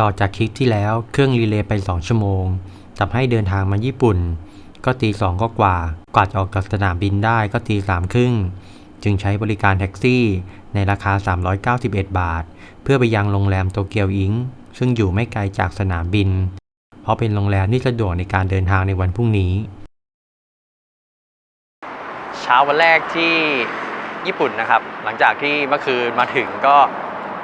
ต่อจากคลิปที่แล้วเครื่องรีเลย์ไป 2 ชั่วโมงทำให้เดินทางมาญี่ปุ่น ก็ตีสองก็กว่า กว่าจะออกจากสนามบินได้ก็ตีสามครึ่ง จึงใช้บริการแท็กซี่ในราคา 391 บาท เพื่อไปยังโรงแรมโตเกียวอิงซึ่งอยู่ไม่ไกลจากสนามบิน เพราะเป็นโรงแรมที่สะดวกในการเดินทางในวันพรุ่งนี้ เช้าวันแรกที่ญี่ปุ่นนะครับ หลังจากที่เมื่อคืนมาถึงก็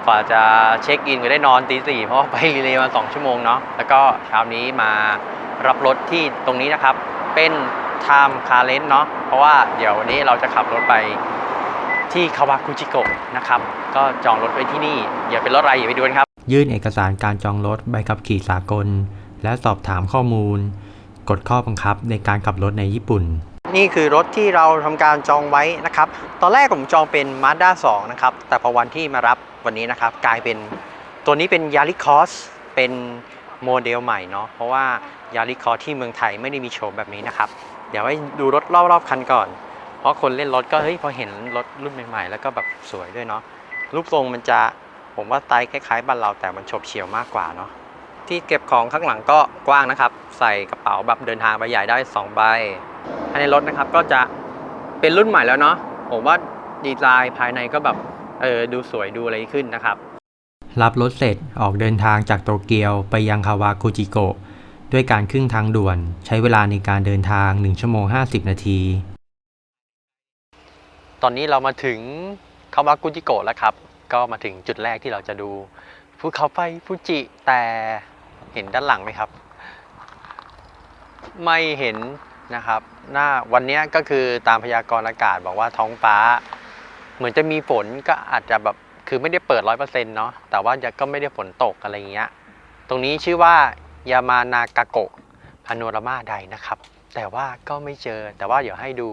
กว่าจะเช็คอินก็ได้นอนตีสี่เพราะไปรีเลย์มาสองชั่วโมงเนาะแล้วก็เช้านี้มารับรถที่ตรงนี้นะครับ เป็น Time Car r e n t เนาะเพราะว่าเดี๋ยววันนี้เราจะขับรถไปที่คาวากุจิโกะนะครับ ก็จองรถไว้ที่นี่ อย่าเป็นรถอะไรอย่าไปดูกันครับ ยื่นเอกสารการจองรถใบขับขี่สากล และสอบถามข้อมูล กฎข้อบังคับในการขับรถในญี่ปุ่น นี่คือรถที่เราทำการจองไว้นะครับ ตอนแรกผมจองเป็น Mazda 2 นะครับ แต่พอวันที่มารับวันนี้นะครับ กลายเป็นตัวนี้เป็น Yaris Cross เป็นโมเดลใหม่เนาะเพราะว่า Yaris Cross ที่เมืองไทยไม่ได้มีโฉมแบบนี้นะครับ เดี๋ยวให้ดูรถรอบๆคันก่อน เพราะคนเล่นรถก็เฮ้ยพอเห็นรถรุ่นใหม่ๆ แล้วก็แบบสวยด้วยเนาะรูปทรงมันจะผมว่าสไตล์คล้ายๆบ้านเราแต่มันฉบเฉี่ยวมากกว่าเนาะ ที่เก็บของข้างหลังก็กว้างนะครับ ใส่กระเป๋าแบบเดินทางใบใหญ่ได้สองใบภายในรถนะครับก็จะเป็นรุ่นใหม่แล้วเนาะผมว่าดีไซน์ภายในก็แบบเออดูสวยดูอะไรขึ้นนะครับ รับรถเสร็จออกเดินทางจากโตเกียวไปยังคาวากุจิโกะด้วยการขึ้นทางด่วน ใช้เวลาในการเดินทาง 1 ชั่วโมง 50 นาที ตอนนี้เรามาถึงคาวากุจิโกะแล้วครับ ก็มาถึงจุดแรกที่เราจะดูภูเขาไฟฟูจิแต่ เห็นด้านหลังไหมครับ ไม่เห็นนะครับ หน้าวันนี้ก็คือตามพยากรณ์อากาศบอกว่าท้องฟ้า เหมือนจะมีฝนก็อาจจะแบบคือไม่ได้เปิดร้อยเปอร์เซ็นต์เนาะแต่ว่าจะก็ไม่ได้ฝนตกอะไรเงี้ย ตรงนี้ชื่อว่ายามานากาโกะพานรามาใดนะครับ แต่ว่าก็ไม่เจอ แต่ว่าเดี๋ยวให้ดู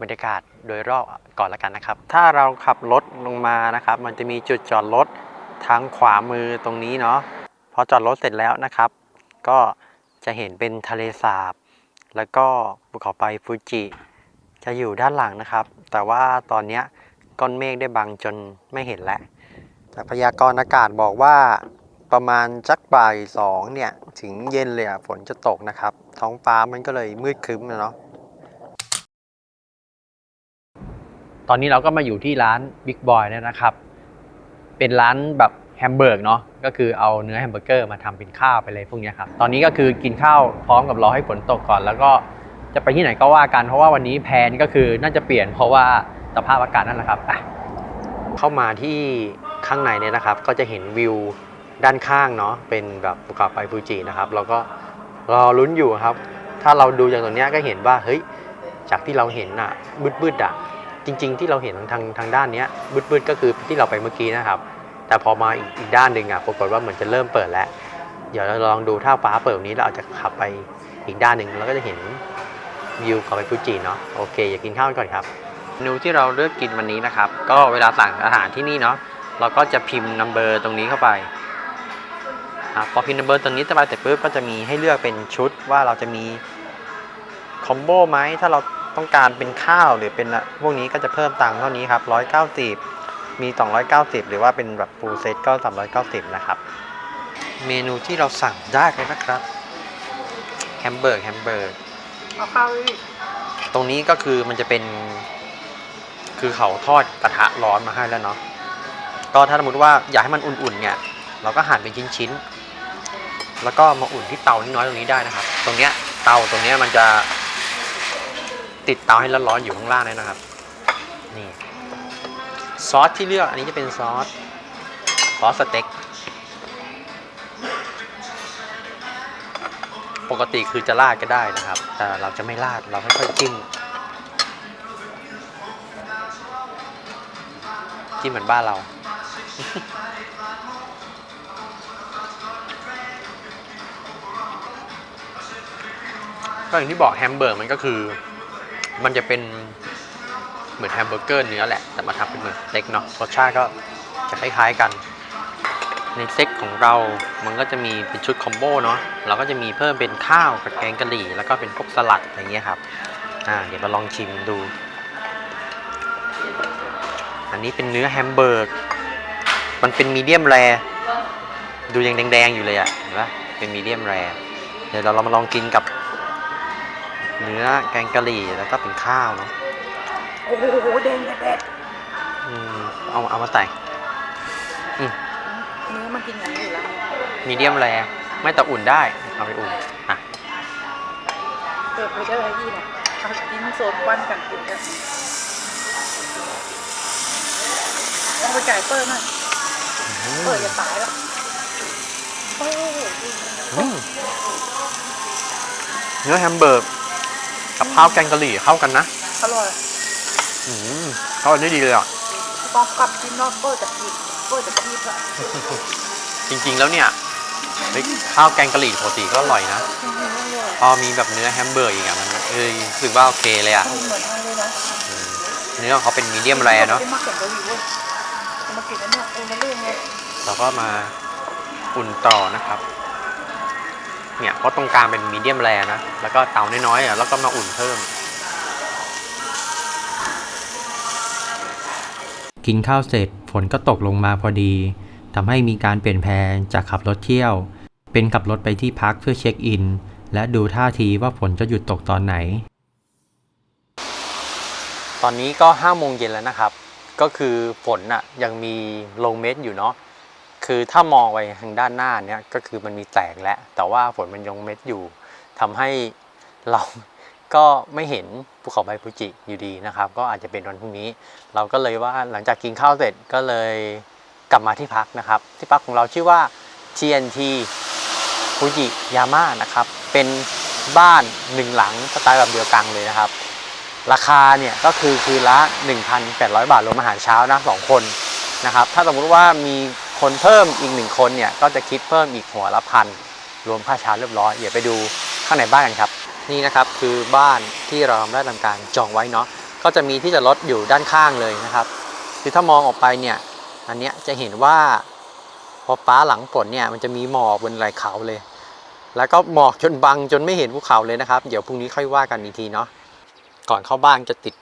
บรรยากาศโดยรอบก่อนละกันนะครับ ถ้าเราขับรถลงมานะครับ มันจะมีจุดจอดรถทางขวามือตรงนี้เนาะ พอจอดรถเสร็จแล้วนะครับ ก็จะเห็นเป็นทะเลสาบ แล้วก็ภูเขาไฟฟูจิจะอยู่ด้านหลังนะครับ แต่ว่าตอนนี้ก้อนเมฆได้บังจนไม่เห็นแล้วแต่พยากรณ์อากาศบอกว่าประมาณจักบ่ายสองเนี่ย ถึงเย็นเลยอะฝนจะตกนะครับ ท้องฟ้ามันก็เลยมืดครึ้มนะเนาะตอนนี้เราก็มาอยู่ที่ร้าน Big Boy เนี่ยนะครับ เป็นร้านแบบ แฮมเบอร์กเนาะก็คือเอาเนื้อแฮมเบอร์เกอร์มาทำเป็นข้าวไปเลยพวกนี้ครับตอนนี้ก็คือกินข้าวพร้อมกับรอให้ฝนตกก่อน แล้วก็จะไปที่ไหนก็ว่ากันเพราะว่าวันนี้แพลนก็คือน่าจะเปลี่ยนเพราะว่าสภาพอากาศนั่นแหละครับอะเข้ามาที่ข้างในเนี่ยนะครับ ก็จะเห็นวิวด้านข้างเนาะเป็นแบบภูเขาไฟฟูจินะครับเราก็รอลุ้นอยู่ครับ ถ้าเราดูจากตรงนี้ก็เห็นว่าเฮ้ยจากที่เราเห็นอะบืดๆอะจริง ๆ ที่เราเห็นทางทางด้านเนี้ยบืดๆก็คือที่เราไปเมื่อกี้นะครับ แต่พอมาอีกอีกด้านหนึ่งอะปรากฏว่าเหมือนจะเริ่มเปิดแล้ว เดี๋ยวเราลองดูถ้าฟ้าเปิดนี้เราอาจจะขับไปอีกด้านหนึ่งเราก็จะเห็นวิวเขาไปฟูจิเนาะโอเคอย่ากินข้าวก่อนครับเมนูที่เราเลือกกินวันนี้นะครับ ก็เวลาสั่งอาหารที่นี่เนาะเราก็จะพิมพ์นัมเบอร์ตรงนี้เข้าไปอพอพิมพ์นัมเบอร์ตรงนี้จะไปเสร็จปุ๊บก็จะมีให้เลือกเป็นชุดว่าเราจะมีคอมโบไหมถ้าเราต้องการเป็นข้าวหรือเป็นพวกนี้ก็จะเพิ่มตังค์เท่านี้ครับ190 มี 290 หรือว่าเป็นแบบฟูลเซตก็ 390 นะครับ เมนูที่เราสั่งได้เลยนะครับแฮมเบอร์กแฮมเบอร์กเอาข้าวดิตรงนี้ก็คือมันจะเป็น คือเขาทอดกระทะร้อนมาให้แล้วเนาะก็ถ้าสมมติว่าอยากให้มันอุ่นๆ เนี่ย เราก็หั่นเป็นชิ้นๆ แล้วก็มาอุ่นที่เตาน้อยๆตรงนี้ได้นะครับ ตรงเนี้ยเตาตรงเนี้ยมันจะติดเตาให้ร้อนๆอยู่ข้างล่างเลยนะครับ นี่ ซอสที่เลือกอันนี้จะเป็นซอสซอสสเต็ก ปกติคือจะราดก็ได้นะครับ แต่เราจะไม่ราดเราค่อยๆจิ้มจิ้มเหมือนบ้านเราก็อย่างที่บอกแฮมเบอร์กมันก็คือ มันจะเป็น เหมือนแฮมเบอร์เกอร์เนื้อแหละ แต่มาทำเป็นเหมือนสเต็กเนาะรสชาติก็จะคล้ายๆกัน ในเซ็ตของเรา มันก็จะมีเป็นชุดคอมโบเนาะเราก็จะมีเพิ่มเป็นข้าวกับแกงกะหรี่ แล้วก็เป็นพวกสลัดอะไรเงี้ยครับอ่าเดี๋ยวมาลองชิมดู อันนี้เป็นเนื้อแฮมเบอร์กมันเป็นมีเดียมแรดูยังแดงๆอยู่เลยอะเห็นปะเป็นมีเดียมแรเดี๋ยวเราเรามาลองกินกับ เนื้อแกงกะหรี่แล้วก็เป็นข้าวเนาะ โอ้โหแดงแดดอืมเอาเอามาแต่งเนื้อมันกินอย่างนี้อยู่แล้วมีเดียมแรไม่แต่อุ่นได้ เอาไปอุ่นอะเปิดไปได้ไรดีนะเอากินโซนควันกันกินกันเอาไปจ่ายเปิดหน่อยเปิดจะตายแล้วโอ้อืมเนื้อแฮมเบอร์กกับข้าวแกงกะหรี่เข้ากันนะ อร่อย อืมเข้ากันได้ดีเลยอะปอกกลับกินนอกเปิดจะกินเปิดจะกินละจริง ๆ แล้วเนี่ยเฮ้ยข้าวแกงกะหรี่ปกติก็อร่อยนะอืมอร่อยพอมีแบบเนื้อแฮมเบอร์กอีกอะมันเอ้ยรู้สึกว่าโอเคเลยอะเหมือนกันเลยนะอืมเนื้อของเขาเป็นมีเดียมแรเนาะไม่มาเก็บกะหรี่เว้ยจะมากินอันเนี้ยเออมาเรื่องไงเราก็มาอุ่นต่อนะครับ เนี่ยเพราะตรงกลางเป็นมีเดียมแรนะ แล้วก็เตาน้อยๆอะแล้วก็มาอุ่นเพิ่ม กินข้าวเสร็จฝนก็ตกลงมาพอดีทำให้มีการเปลี่ยนแผนจากขับรถเที่ยว เป็นขับรถไปที่พักเพื่อเช็คอิน และดูท่าทีว่าฝนจะหยุดตกตอนไหน ตอนนี้ก็ห้าโมงเย็นแล้วนะครับ ก็คือฝนน่ะยังมีลงเม็ดอยู่เนาะคือถ้ามองไปทางด้านหน้าเนี่ยก็คือมันมีแตกแล้วแต่ว่าฝนมันยังเม็ดอยู่ทำให้เรา ก็ไม่เห็นภูเขาไฟฟูจิอยู่ดีนะครับ ก็อาจจะเป็นวันพรุ่งนี้ เราก็เลยว่าหลังจากกินข้าวเสร็จก็เลยกลับมาที่พักนะครับ ที่พักของเราชื่อว่า TNT ฟูจิยาม่านะครับ เป็นบ้านหนึ่งหลังสไตล์แบบเดียวกันเลยนะครับ ราคาเนี่ยก็คือคืนละ 1,800 บาทรวมอาหารเช้านะสองคนนะครับ ถ้าสมมติว่ามีคนเพิ่มอีกหนึ่งคนเนี่ยก็จะคิดเพิ่มอีกหัวละพันรวมค่าเช้าเรียบร้อยเดี๋ยวไปดูข้างในบ้านกันครับ นี่นะครับคือบ้านที่เราได้ทำการจองไว้เนาะก็จะมีที่จอดรถอยู่ด้านข้างเลยนะครับคือถ้ามองออกไปเนี่ยอันเนี้ยจะเห็นว่าพอฟ้าหลังฝนเนี่ยมันจะมีหมอกบนไหล่เขาเลย แล้วก็หมอกจนบังจนไม่เห็นภูเขาเลยนะครับ เดี๋ยวพรุ่งนี้ค่อยว่ากันอีกทีเนาะก่อนเข้าบ้านจะติด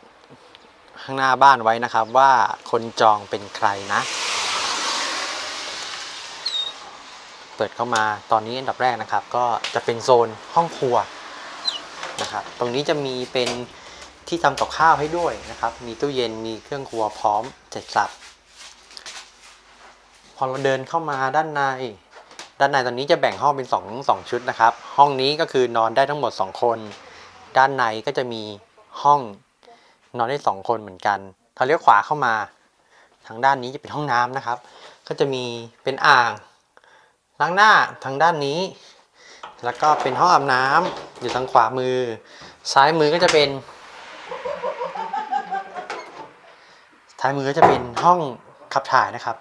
ข้างหน้าบ้านไว้นะครับว่าคนจองเป็นใครนะ เปิดเข้ามาตอนนี้อันดับแรกนะครับ ก็จะเป็นโซนห้องครัว นะครับ ตรงนี้จะมีเป็นที่ทำกับข้าวให้ด้วยนะครับ มีตู้เย็น มีเครื่องครัวพร้อมเสร็จสับ พอเราเดินเข้ามาด้านใน ด้านในตอนนี้จะแบ่งห้องเป็น2งสองชุดนะครับ ห้องนี้ก็คือนอนได้ทั้งหมด 2 คน ด้านในก็จะมีห้องนอนได้สองคนเหมือนกัน ถ้าเลี้ยวขวาเข้ามา ทางด้านนี้จะเป็นห้องน้ำนะครับ ก็จะมีเป็นอ่างล้างหน้าทางด้านนี้ แล้วก็เป็นห้องอาบน้ำอยู่ทางขวามือ ซ้ายมือก็จะเป็นท้ายมือก็จะเป็นห้องขับถ่ายนะครับ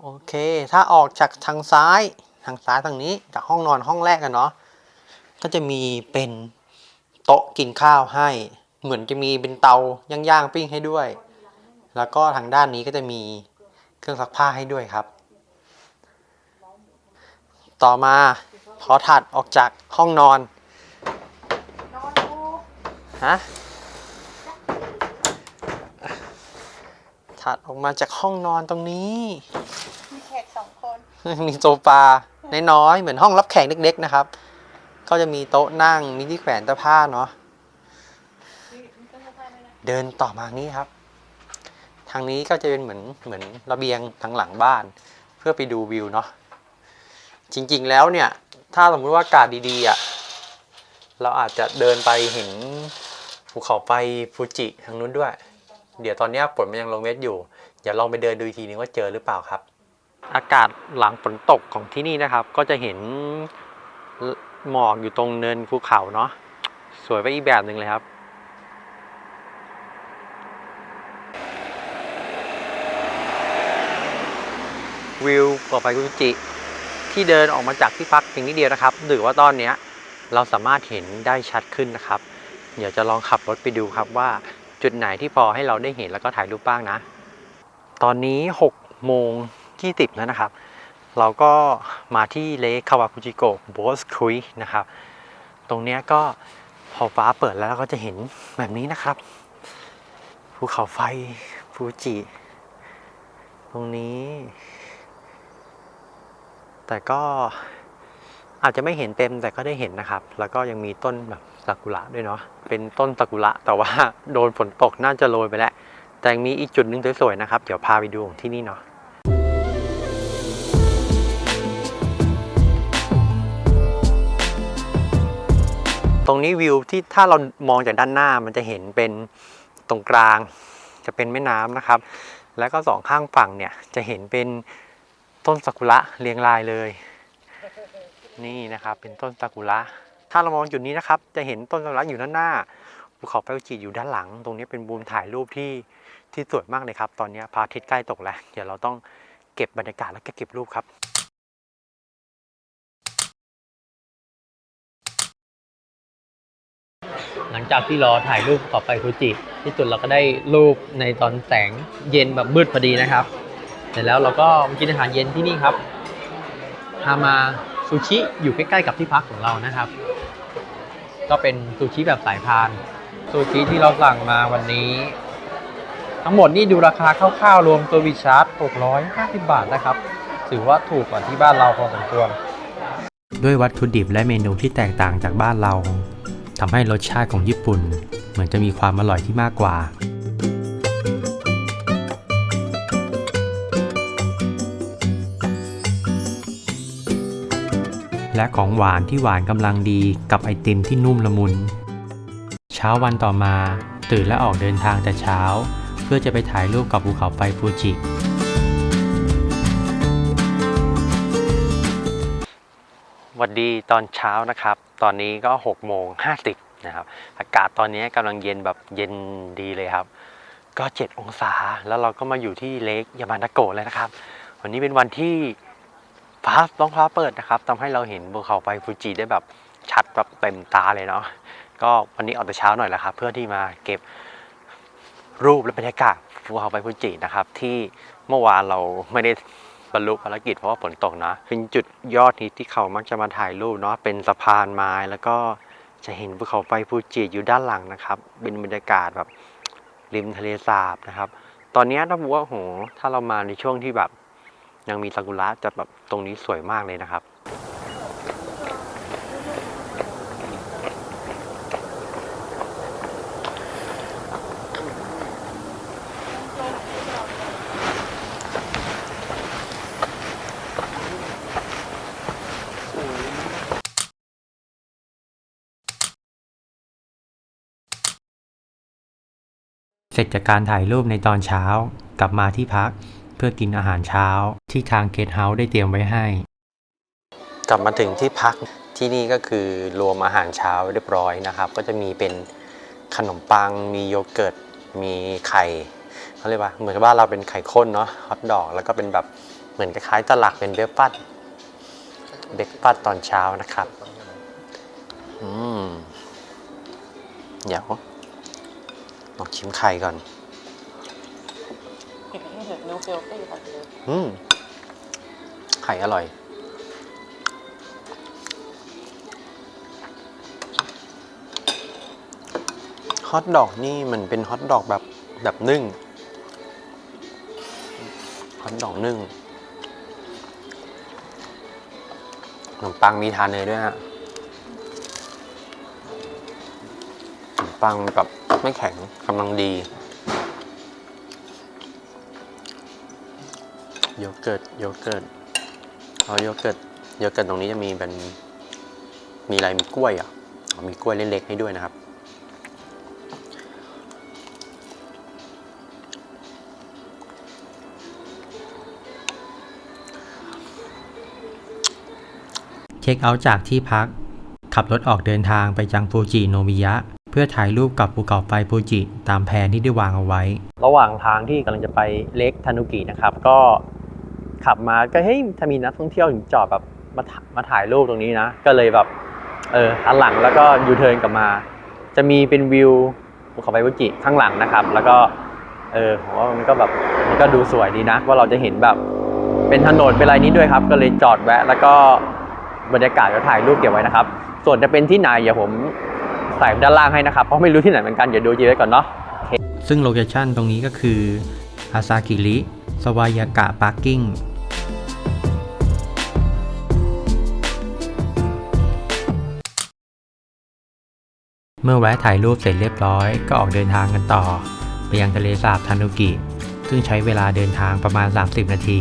โอเค ถ้าออกจากทางซ้ายทางซ้ายทางนี้จากห้องนอนห้องแรกกันเนาะก็จะมีเป็นโต๊ะกินข้าวให้ เหมือนจะมีเป็นเตาย่างๆปิ้งให้ด้วย แล้วก็ทางด้านนี้ก็จะมี รื่องซักผ้าให้ด้วยครับ ต่อมาขอถัดออกจากห้องนอนฮะถัดออกมาจากห้องนอนตรงนี้ มีแขกสองคน มีโซฟาน้อยๆเหมือนห้องรับแขกเล็กๆนะครับ ก็จะมีโต๊ะนั่งมีที่แขวนเสื้อผ้าเนาะเดินต่อมานี้ครับ ทางนี้ก็จะเป็นเหมือนเหมือนระเบียงทางหลังบ้าน เพื่อไปดูวิวเนาะจริงๆแล้วเนี่ย ถ้าสมมติว่าอากาศดีๆอะเราอาจจะเดินไปเห็นภูเขาไฟฟูจิทางนู้นด้วย เดี๋ยวตอนนี้ฝนมันยังลงเม็ดอยู่เดี๋ยวลองไปเดินดูทีนึงว่าเจอหรือเปล่าครับ อากาศหลังฝนตกของที่นี่นะครับ ก็จะเห็นหมอกอยู่ตรงเนินภูเขาเนาะสวยไปอีกแบบหนึ่งเลยครับ วิวต่อไปกุจิ ที่เดินออกมาจากที่พักเพียงนิดเดียวนะครับหรือว่าตอนเนี้ยเราสามารถเห็นได้ชัดขึ้นนะครับ เดี๋ยวจะลองขับรถไปดูครับว่าจุดไหนที่พอให้เราได้เห็นแล้วก็ถ่ายรูปบ้างนะ ตอนนี้6โมง20แล้วนะครับ เราก็มาที่เลคคาวาคุจิโกะโบสคุยนะครับ ตรงเนี้ยก็พอฟ้าเปิดแล้วเราก็จะเห็นแบบนี้นะครับ ภูเขาไฟฟูจิ ตรงนี้ แต่ก็อาจจะไม่เห็นเต็มแต่ก็ได้เห็นนะครับ แล้วก็ยังมีต้นแบบซากุระด้วยเนาะ เป็นต้นซากุระแต่ว่าโดนฝนตกน่าจะโรยไปแล้ว แต่ยังมีอีกจุดหนึ่งสวยๆนะครับ เดี๋ยวพาไปดูที่นี่เนาะตรงนี้วิวที่ถ้าเรามองจากด้านหน้ามันจะเห็นเป็นตรงกลาง จะเป็นแม่น้ำนะครับ แล้วก็สองข้างฝั่งเนี่ยจะเห็นเป็น ต้นซากุระเรียงรายเลย นี่นะครับ เป็นต้นซากุระ ถ้าเรามองจุดนี้นะครับ จะเห็นต้นซากุระอยู่ด้านหน้าภูเขาไฟฟูจิอยู่ด้านหลัง ตรงนี้เป็นบูมถ่ายรูปที่ที่สวยมากเลยครับ ตอนนี้พระอาทิตย์ใกล้ตกแล้ว เดี๋ยวเราต้องเก็บบรรยากาศแล้วก็เก็บรูปครับหลังจากที่รอถ่ายรูปต่อไปฟูจิ ที่สุดเราก็ได้รูปในตอนแสงเย็นแบบมืดพอดีนะครับ เสร็จแล้วเราก็มากินอาหารเย็นที่นี่ครับฮามาซูชิอยู่ใกล้ๆกับที่พักของเรานะครับ ก็เป็นซูชิแบบสายพานซูชิที่เราสั่งมาวันนี้ ทั้งหมดนี่ดูราคาคร่าวๆรวมตัววิชาร์จ650 บาทนะครับ ถือว่าถูกกว่าที่บ้านเราพอสมควร ด้วยวัตถุดิบและเมนูที่แตกต่างจากบ้านเราทำให้รสชาติของญี่ปุ่น เหมือนจะมีความอร่อยที่มากกว่า และของหวานที่หวานกำลังดีกับไอติมที่นุ่มละมุน เช้าวันต่อมา ตื่นและออกเดินทางแต่เช้า เพื่อจะไปถ่ายรูปกับภูเขาไฟฟูจิสวัสดีตอนเช้านะครับ ตอนนี้ก็6โมง50นะครับ อากาศตอนนี้กำลังเย็นแบบเย็นดีเลยครับ ก็ 7 องศาแล้วเราก็มาอยู่ที่เลกยามานาโกะเลยนะครับ วันนี้เป็นวันที่ ฟ้าท้องฟ้าเปิดนะครับทำให้เราเห็นภูเขาไฟฟูจิได้แบบชัดแบบเต็มตาเลยเนาะก็วันนี้ออกแต่เช้าหน่อยแหละครับ เพื่อที่มาเก็บรูปและบรรยากาศภูเขาไฟฟูจินะครับ ที่เมื่อวานเราไม่ได้บรรลุภารกิจเพราะว่าฝนตกนะเป็นจุดยอดฮิตที่เขามักจะมาถ่ายรูปเนาะเป็นสะพานไม้แล้วก็จะเห็นภูเขาไฟฟูจิอยู่ด้านหลังนะครับ เป็นบรรยากาศแบบริมทะเลสาบนะครับ ตอนนี้ถ้าบอกว่าโหถ้าเรามาในช่วงที่แบบ ยังมีซากุระจะแบบตรงนี้สวยมากเลยนะครับเสร็จจากการถ่ายรูปในตอนเช้ากลับมาที่พัก เพื่อกินอาหารเช้าที่ทางเกสเฮาส์ได้เตรียมไว้ให้ กลับมาถึงที่พักที่นี่ก็คือรวมอาหารเช้าเรียบร้อยนะครับ ก็จะมีเป็นขนมปัง มีโยเกิร์ต มีไข่เขาเรียกว่าเหมือนกับบ้าเราเป็นไข่ข้นเนาะฮอทดอกแล้วก็เป็นแบบเหมือนคล้ายๆตลักเป็นเบรกฟาสเบรกฟาสตอนเช้านะครับ อืมเดี๋ยวลองชิมไข่ก่อน นูเฟลตี้ค่ะอืมไข่อร่อย ฮอทดอกนี่มันเป็นฮอทดอกแบบแบบนึ่ง ฮอทดอกนึ่งขนมปังมีทานเนยด้วยฮะขนมปังแบบไม่แข็งกำลังดี โยเกิร์ตโยเกิร์ตเอาโยเกิร์ตโยเกิร์ตตรงนี้จะมีเป็นมีอะไรมีกล้วยอะอ๋อมีกล้วยเล็กๆให้ด้วยนะครับ เช็คเอาท์จากที่พัก ขับรถออกเดินทางไปจังฟูจิโนมิยะ เพื่อถ่ายรูปกับภูเขาไฟฟูจิตามแผนที่ได้วางเอาไว้ ระหว่างทางที่กำลังจะไปเลกทานุกินะครับ ก็ ขับมาก็เฮ้ยถ้ามีนักท่องเที่ยวถึงจอดแบบมาถ่ามาถ่ายรูปตรงนี้นะ ก็เลยแบบเออหันหลังแล้วก็ยูเทิร์นกลับมา จะมีเป็นวิวภูเขาไฟฟูจิข้างหลังนะครับ แล้วก็เออผมว่ามันก็แบบมันก็ดูสวยดีนะ ว่าเราจะเห็นแบบเป็นถนนเป็นอะไรนี้ด้วยครับ ก็เลยจอดแวะ แล้วก็บรรยากาศก็ถ่ายรูปเก็บไว้นะครับ ส่วนจะเป็นที่ไหนเดี๋ยวผมใส่ด้านล่างให้นะครับ เพราะไม่รู้ที่ไหนเหมือนกันเดี๋ยวดูจีไว้ก่อนเนาะซึ่งโลเคชั่นตรงนี้ก็คืออาซากิริ สวายากะปาร์กิ้งเมื่อแวะถ่ายรูปเสร็จเรียบร้อย ก็ออกเดินทางกันต่อ ไปยังทะเลสาบทานุกิ ซึ่งใช้เวลาเดินทางประมาณ 30 นาที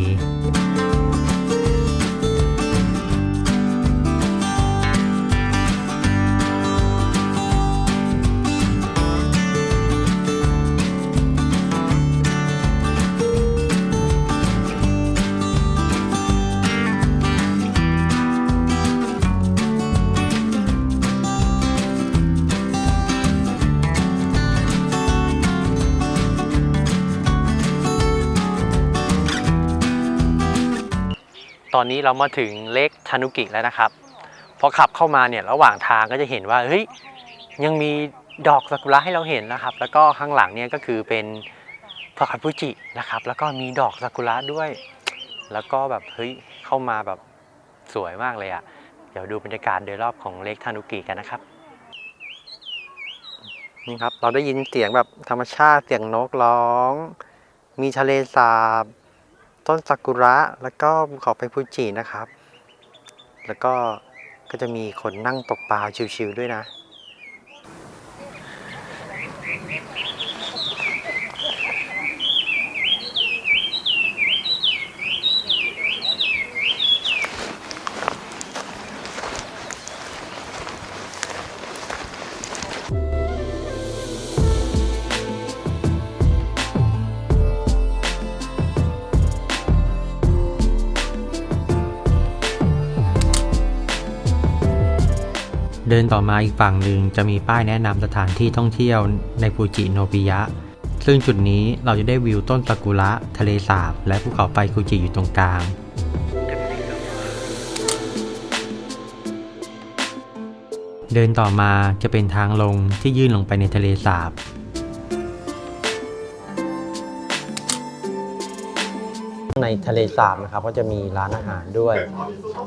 อนนี้เรามาถึงเลกทานุกิแล้วนะครับ พอขับเข้ามาเนี่ยระหว่างทางก็จะเห็นว่าเฮ้ยยังมีดอกซากุระให้เราเห็นนะครับ แล้วก็ข้างหลังเนี่ยก็คือเป็นพาคาพุจินะครับ แล้วก็มีดอกซากุระด้วย แล้วก็แบบเฮ้ยเข้ามาแบบสวยมากเลยอะ่ะ เดี๋ยวดูบรรยากาศโดยรอบของเลกทานุกิกันนะครับนี่ครับ เราได้ยินเสียงแบบธรรมชาติเสียงนกร้อง มีทะเลสาบ ต้นซากุระแล้วก็ภูเขาไฟฟูจินะครับ แล้วก็ก็จะมีคนนั่งตกปลาชิวๆด้วยนะ ดินต่อมาอีกฝั่งหนึ่งจะมีป้ายแนะนำสถานที่ท่องเที่ยวในฟูจิโนบิยะ ซึ่งจุดนี้เราจะได้วิวต้นซากุระ ทะเลสาบ และภูเขาไฟฟูจิอยู่ตรงกลางเดินต่อมาจะเป็นทางลงที่ยื่นลงไปในทะเลสาบ ในทะเลสาบนะครับก็จะมีร้านอาหารด้วย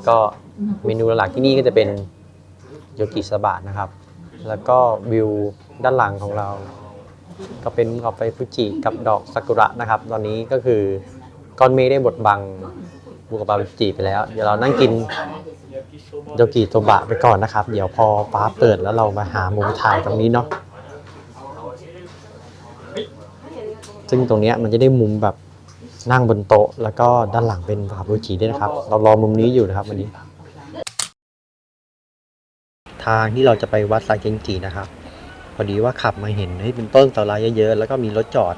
ก็เมนูหลักที่นี่ก็จะเป็น โยกิสบะนะครับ แล้วก็วิวด้านหลังของเรา ก็เป็นภูเขาไฟฟูจิกับดอกซากุระนะครับ ตอนนี้ก็คือก้อนเมฆได้บดบังภูเขาไฟฟูจิไปแล้ว เดี๋ยวเรานั่งกินโยกิโซบะไปก่อนนะครับ เดี๋ยวพอฟ้าเปิดแล้วเรามาหามุมถ่ายตรงนี้เนาะซึ่งตรงเนี้ยมันจะได้มุมแบบนั่งบนโต๊ะ แล้วก็ด้านหลังเป็นคาบูจิด้วยนะครับ เรารอมุมนี้อยู่นะครับวันนี้ ทางที่เราจะไปวัดไซเกงจินะครับ พอดีว่าขับมาเห็นให้เป็นต้นซากุระเยอะๆแล้วก็มีรถจอด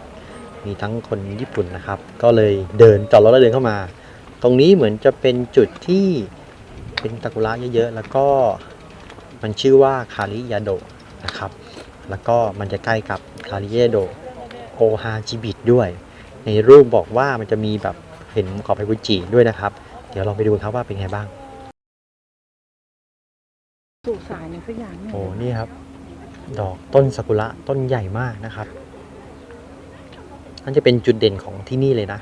มีทั้งคนญี่ปุ่นนะครับ ก็เลยเดินจอดรถแล้วเดินเข้ามา ตรงนี้เหมือนจะเป็นจุดที่เป็นซากุระเยอะๆแล้วก็มันชื่อว่าคาริยาโดะนะครับ แล้วก็มันจะใกล้กับคาริยาโดะโอฮาจิบิตด้วย ในรูปบอกว่ามันจะมีแบบเห็นขอบไฟฟูจิด้วยนะครับ เดี๋ยวลองไปดูกันครับว่าเป็นไงบ้าง สู่สายนี่ยสักอย่างเนี่ยโอ้นี่ครับ ดอกต้นซากุระต้นใหญ่มากนะครับนั่นจะเป็นจุดเด่นของที่นี่เลยนะ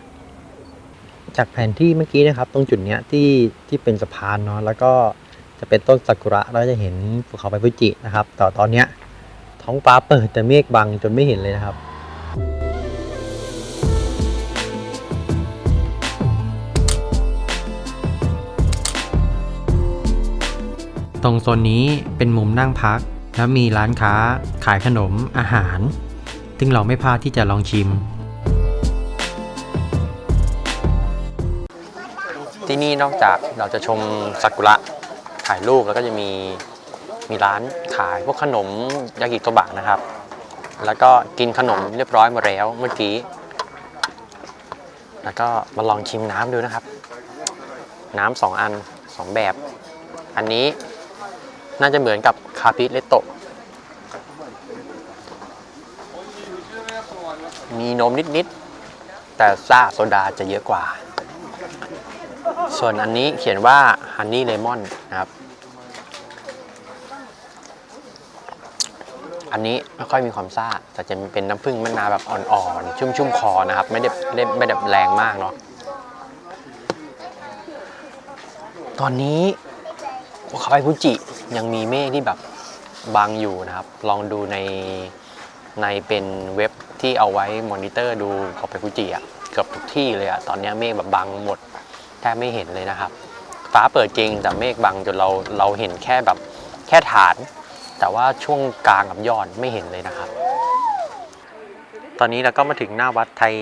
จากแผนที่เมื่อกี้นะครับ ตรงจุดเนี้ยที่ที่เป็นสะพานเนาะแล้วก็จะเป็นต้นซากุระแล้วจะเห็นภูเขาไฟฟูจินะครับแต่ตอนเนี้ยท้องฟ้าเปิดแต่เมฆบังจนไม่เห็นเลยนะครับ ตรงโซนนี้เป็นมุมนั่งพัก และมีร้านค้าขายขนมอาหาร ซึ่งเราไม่พลาดที่จะลองชิม ที่นี่นอกจากเราจะชมซากุระถ่ายรูปแล้วก็จะมีมีร้านขายพวกขนมยากิโตบะนะครับ แล้วก็กินขนมเรียบร้อยมาแล้วเมื่อกี้ แล้วก็มาลองชิมน้ำดูนะครับ น้ำสองอันสองแบบ อันนี้ น่าจะเหมือนกับคาปิเลโตมีนมนิดๆ แต่ซ่าโซดาจะเยอะกว่า ส่วนอันนี้เขียนว่าฮันนี่เลมอนนะครับ อันนี้ไม่ค่อยมีความซ่า แต่จะเป็นน้ำผึ้งมะนาวแบบอ่อนๆ ชุ่มๆ คอนะครับ ไม่ได้ไม่ได้ไม่ได้แรงมากเนาะตอนนี้เขาไฟฟูจิ ยังมีเมฆที่แบบบางอยู่นะครับ ลองดูในในเป็นเว็บที่เอาไว้มอนิเตอร์ดูของไปฟูจิอะเกือบทุกที่เลยอะตอนนี้เมฆแบบบังหมดแทบไม่เห็นเลยนะครับ ฟ้าเปิดจริงแต่เมฆบังจนเราเราเห็นแค่แบบแค่ฐาน แต่ว่าช่วงกลางกับยอดไม่เห็นเลยนะครับ ตอนนี้เราก็มาถึงหน้าวัดไทย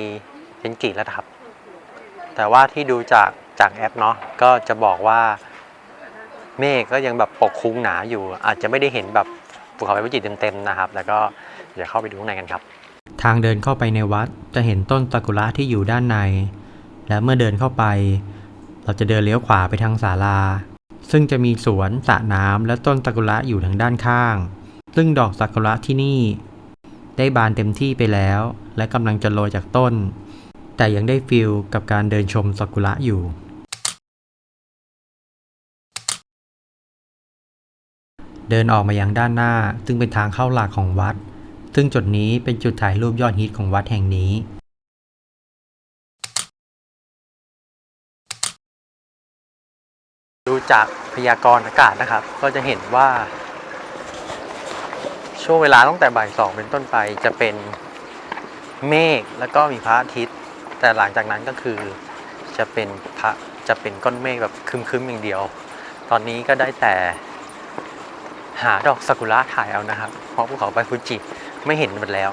เจนจิแล้วครับ แต่ว่าที่ดูจากจากแอปเนาะก็จะบอกว่า เมฆก็ยังแบบปกคลุมหนาอยู่ อาจจะไม่ได้เห็นแบบภูเขาไฟฟูจิตเต็มๆนะครับ แล้วก็เดี๋ยวเข้าไปดูข้างในกันครับ ทางเดินเข้าไปในวัดจะเห็นต้นซากุระที่อยู่ด้านใน และเมื่อเดินเข้าไป เราจะเดินเลี้ยวขวาไปทางศาลา ซึ่งจะมีสวนสระน้ำและต้นซากุระอยู่ทางด้านข้าง ซึ่งดอกซากุระที่นี่ ได้บานเต็มที่ไปแล้ว และกำลังจะโรยจากต้น แต่ยังได้ฟิลกับการเดินชมซากุระอยู่ เดินออกมายังด้านหน้า ซึ่งเป็นทางเข้าหลักของวัด ซึ่งจุดนี้เป็นจุดถ่ายรูปยอดฮิตของวัดแห่งนี้ ดูจากพยากรณ์อากาศนะครับ ก็จะเห็นว่า ช่วงเวลาตั้งแต่บ่ายสองเป็นต้นไปจะเป็นเมฆแล้วก็มีพระอาทิตย์ แต่หลังจากนั้นก็คือจะเป็นพระจะเป็นก้อนเมฆแบบคึมๆอย่างเดียว ตอนนี้ก็ได้แต่ หาดอกซากุระถ่ายเอานะครับ เพราะภูเขาไฟฟูจิไม่เห็นมันแล้ว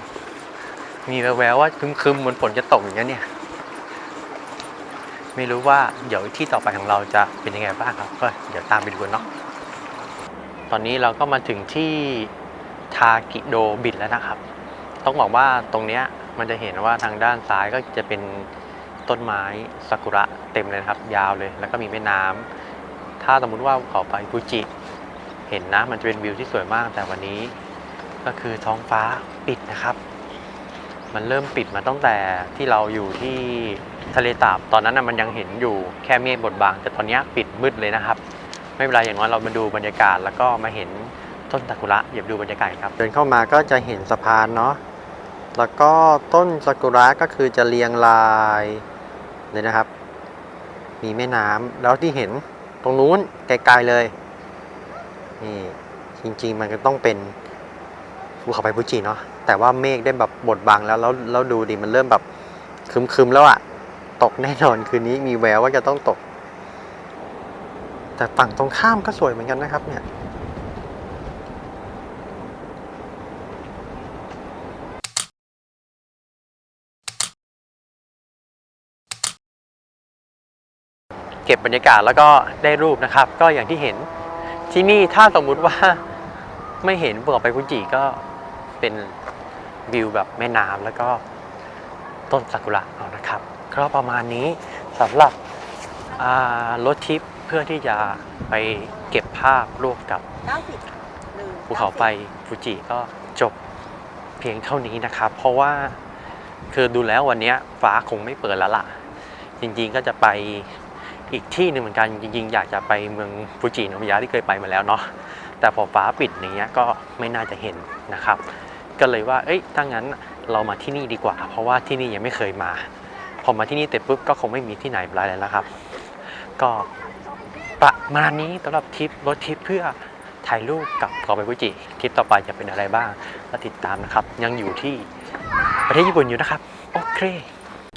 มีแววๆว่าคึมๆเหมือนฝนจะตกอย่างนี้เนี่ย ไม่รู้ว่าเดี๋ยวที่ต่อไปของเราจะเป็นยังไงบ้างครับ ก็เดี๋ยวตามไปดูกันเนาะ ตอนนี้เราก็มาถึงที่ทากิโดบิดแล้วนะครับ ต้องบอกว่าตรงเนี้ยมันจะเห็นว่าทางด้านซ้ายก็จะเป็นต้นไม้ซากุระเต็มเลยนะครับ ยาวเลย แล้วก็มีแม่น้ำถ้าสมมุติว่าเขาไฟฟูจิ เห็นนะมันจะเป็นวิวที่สวยมาก แต่วันนี้ก็คือท้องฟ้าปิดนะครับ มันเริ่มปิดมาตั้งแต่ที่เราอยู่ที่ทะเลสาบ ตอนนั้นนะมันยังเห็นอยู่แค่เมฆบดบาง แต่ตอนนี้ปิดมืดเลยนะครับ ไม่เป็นไรอย่างน้อยเรามาดูบรรยากาศ แล้วก็มาเห็นต้นซากุระเดี๋ยวดูบรรยากาศครับ เดินเข้ามาก็จะเห็นสะพานเนาะแล้วก็ต้นซากุระก็คือจะเรียงรายเลยนะครับ มีแม่น้ำแล้วที่เห็นตรงนู้นไกลๆเลย นี่จริง ๆ มันก็ต้องเป็นภูเขาไฟฟูจิเนาะแต่ว่าเมฆได้แบบบดบังแล้วแล้วแล้วดูดิมันเริ่มแบบคึมๆแล้วอะตกแน่นอนคืนนี้มีแววว่าจะต้องตก แต่ฝั่งตรงข้ามก็สวยเหมือนกันนะครับ เนี่ยเก็บบรรยากาศแล้วก็ได้รูปนะครับ ก็อย่างที่เห็น ที่นี่ถ้าสมมุติว่าไม่เห็นภูเขาไฟฟูจิก็เป็นวิวแบบแม่น้ำแล้วก็ต้นซากุระเอานะครับ ก็ประมาณนี้สำหรับรถทิปเพื่อที่จะไปเก็บภาพร่วมกับภูเขาไฟฟูจิก็จบเพียงเท่านี้นะครับ เพราะว่าคือดูแล้ววันนี้ฟ้าคงไม่เปิดแล้วล่ะ จริงๆก็จะไป อีกที่หนึ่งเหมือนกันจริงๆ อยากจะไปเมืองฟูจิโนมิยะที่เคยไปมาแล้วเนาะแต่พอฟ้าปิดอย่างเงี้ยก็ไม่น่าจะเห็นนะครับ ก็เลยว่าเอ้ยถ้างั้นเรามาที่นี่ดีกว่า เพราะว่าที่นี่ยังไม่เคยมา พอมาที่นี่เสร็จปุ๊บก็คงไม่มีที่ไหนไรแล้วครับ ก็ประมาณนี้สำหรับทริปรถทริปเพื่อถ่ายรูปกับเกาะไบกุจิทริปต่อไปจะเป็นอะไรบ้างก็ติดตามนะครับ ยังอยู่ที่ประเทศญี่ปุ่นอยู่นะครับ โอเค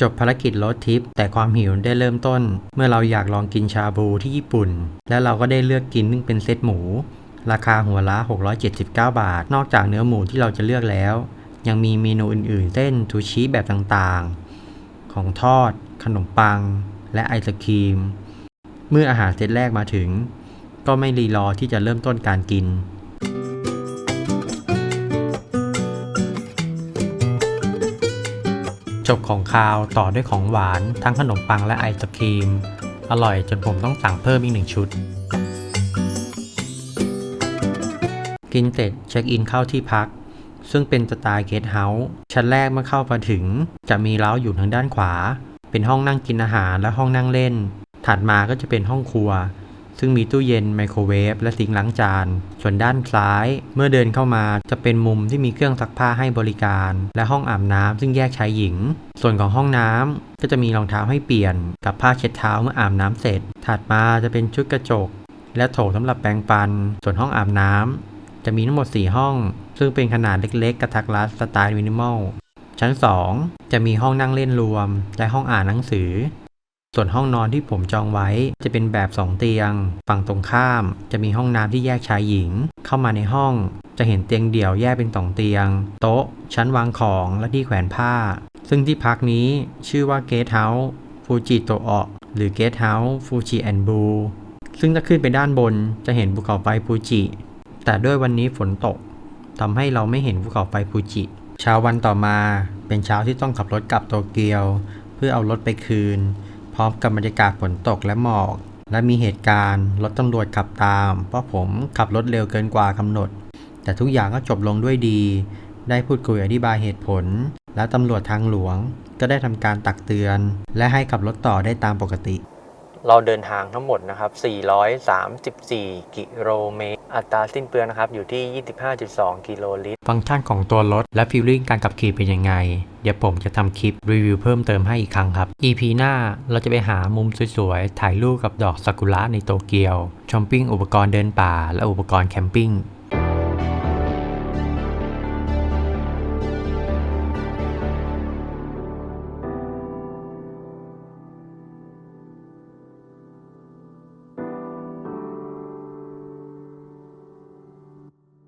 จบภารกิจรถทิป แต่ความหิวได้เริ่มต้น เมื่อเราอยากลองกินชาบูที่ญี่ปุ่น และเราก็ได้เลือกกินนึ่งเป็นเซตหมู ราคาหัวละ 679 บาท นอกจากเนื้อหมูที่เราจะเลือกแล้ว ยังมีเมนูอื่นๆเช่นทูชิแบบต่างๆ ของทอด ขนมปัง และไอศครีม เมื่ออาหารเซตแรกมาถึง ก็ไม่รีรอที่จะเริ่มต้นการกิน จบของคาวต่อด้วยของหวาน ทั้งขนมปังและไอศครีม อร่อยจนผมต้องสั่งเพิ่มอีกหนึ่งชุด กินเสร็จเช็คอินเข้าที่พัก ซึ่งเป็นสไตล์เกสต์เฮาส์ชั้นแรกเมื่อเข้ามาถึง จะมีเล้าอยู่ทางด้านขวา เป็นห้องนั่งกินอาหารและห้องนั่งเล่น ถัดมาก็จะเป็นห้องครัว ซึ่งมีตู้เย็นไมโครเวฟและซิงล้างจาน ส่วนด้านซ้าย เมื่อเดินเข้ามาจะเป็นมุมที่มีเครื่องซักผ้าให้บริการ และห้องอาบน้ำซึ่งแยกชายหญิง ส่วนของห้องน้ำก็จะมีรองเท้าให้เปลี่ยน กับผ้าเช็ดเท้าเมื่ออาบน้ำเสร็จ ถัดมาจะเป็นชุดกระจก และโถสำหรับแปรงฟัน ส่วนห้องอาบน้ำจะมีทั้งหมด 4 ห้อง ซึ่งเป็นขนาดเล็ก ๆ กระทักรัดสไตล์มินิมอลชั้น 2 จะมีห้องนั่งเล่นรวม และห้องอ่านหนังสือ ส่วนห้องนอนที่ผมจองไว้จะเป็นแบบ 2 เตียง ฝั่งตรงข้าม จะมีห้องน้ำที่แยกชายหญิง เข้ามาในห้อง จะเห็นเตียงเดี่ยวแยกเป็น2เตียง โต๊ะ ชั้นวางของและที่แขวนผ้า ซึ่งที่พักนี้ชื่อว่าเกสเฮาส์ฟูจิโตะหรือเกสเฮาส์ฟูจิแอนบูซึ่งถ้าขึ้นไปด้านบนจะเห็นภูเขาไฟฟูจิ แต่ด้วยวันนี้ฝนตกทำให้เราไม่เห็นภูเขาไฟฟูจิ เช้าวันต่อมาเป็นเช้าที่ต้องขับรถกลับโตเกียว เพื่อเอารถไปคืน ร้อมกับบรรยากาศฝนตกและหมอก และมีเหตุการณ์รถตำรวจขับตาม เพราะผมขับรถเร็วเกินกว่ากำหนด แต่ทุกอย่างก็จบลงด้วยดี ได้พูดคุยอธิบายเหตุผล และตำรวจทางหลวงก็ได้ทำการตักเตือน และให้ขับรถต่อได้ตามปกติ เราเดินทางทั้งหมดนะครับ 434 กิโลเมตร อัตราสิ้นเปลืองนะครับ อยู่ที่ 25.2 กิโลลิตร ฟังก์ชันของตัวรถ และฟีลลิ่งการขับขี่เป็นยังไง เดี๋ยวผมจะทำคลิปรีวิวเพิ่มเติมให้อีกครั้งครับ EP หน้าเราจะไปหามุมสวยๆ ถ่ายรูปกับดอกซากุระในโตเกียว ช้อปปิ้งอุปกรณ์เดินป่า และอุปกรณ์แคมปิ้ง